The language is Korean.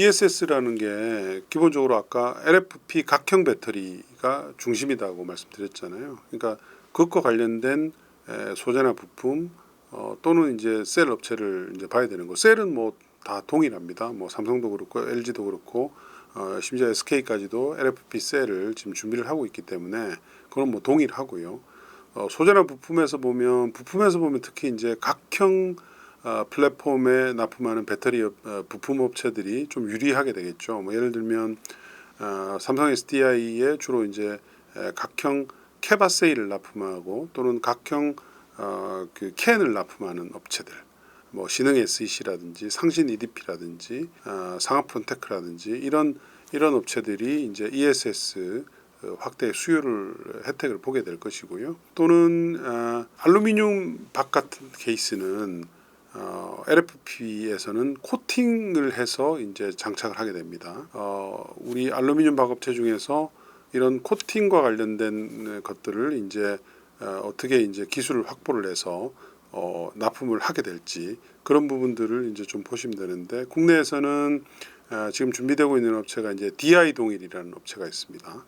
ESS라는 게 기본적으로 아까 LFP 각형 배터리가 중심이다고 말씀드렸잖아요. 그러니까 그것과 관련된 에, 소재나 부품 어, 또는 이제 셀 업체를 이제 봐야 되는 거. 셀은 뭐 다 동일합니다. 뭐 삼성도 그렇고 LG도 그렇고 어, 심지어 SK까지도 LFP 셀을 지금 준비를 하고 있기 때문에 그건 뭐 동일하고요. 어, 소재나 부품에서 보면 부품에서 보면 특히 이제 각형 어, 플랫폼에 납품하는 배터리 업- 어, 부품 업체들이 좀 유리하게 되겠죠. 뭐 예를 들면 어, 삼성 SDI에 주로 이제 에, 각형 캐바세이를 납품하고 또는 각형 어, 그 캔을 납품하는 업체들, 뭐 신흥 SEC라든지 상신 EDP라든지 어, 상하프론테크라든지 이런 이런 업체들이 이제 ESS 어, 확대 수요를 혜택을 보게 될 것이고요. 또는 어, 알루미늄 박 같은 케이스는 어, LFP에서는 코팅을 해서 이제 장착을 하게 됩니다. 어, 우리 알루미늄 박업체 중에서 이런 코팅과 관련된 것들을 이제 어, 어떻게 이제 기술을 확보를 해서 어, 납품을 하게 될지 그런 부분들을 이제 좀 보시면 되는데 국내에서는 어, 지금 준비되고 있는 업체가 이제 DI 동일이라는 업체가 있습니다.